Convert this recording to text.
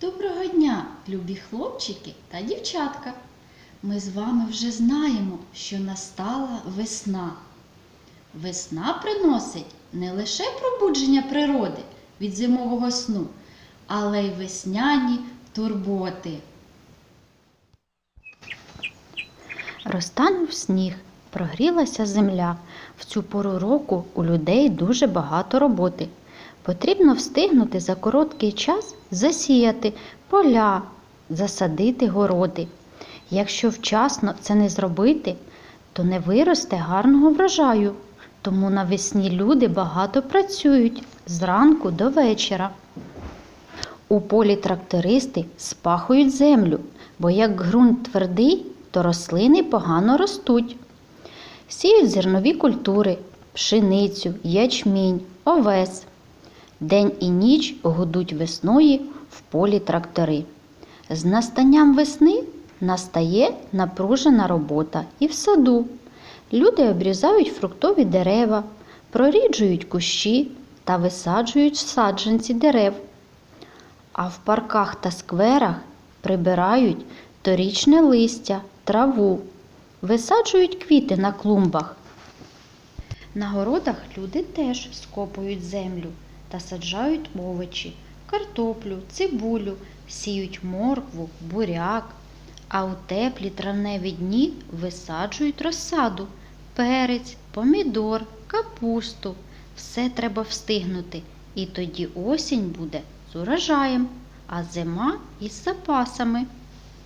Доброго дня, любі хлопчики та дівчатка. Ми з вами вже знаємо, що настала весна. Весна приносить не лише пробудження природи від зимового сну, але й весняні турботи. Розтанув сніг, прогрілася земля. В цю пору року у людей дуже багато роботи. Потрібно встигнути за короткий час засіяти поля, засадити городи. Якщо вчасно це не зробити, то не виросте гарного врожаю. Тому навесні люди багато працюють зранку до вечора. У полі трактористи спахують землю, бо як ґрунт твердий, то рослини погано ростуть. Сіють зернові культури, пшеницю, ячмінь, овес. День і ніч гудуть весною в полі трактори. З настанням весни настає напружена робота і в саду. Люди обрізають фруктові дерева, проріджують кущі та висаджують саджанці дерев. А в парках та скверах прибирають торічне листя, траву, висаджують квіти на клумбах. На городах люди теж скопують землю та саджають овочі, картоплю, цибулю, сіють моркву, буряк, а у теплі травневі дні висаджують розсаду, перець, помідор, капусту. Все треба встигнути, і тоді осінь буде з урожаєм, а зима із запасами.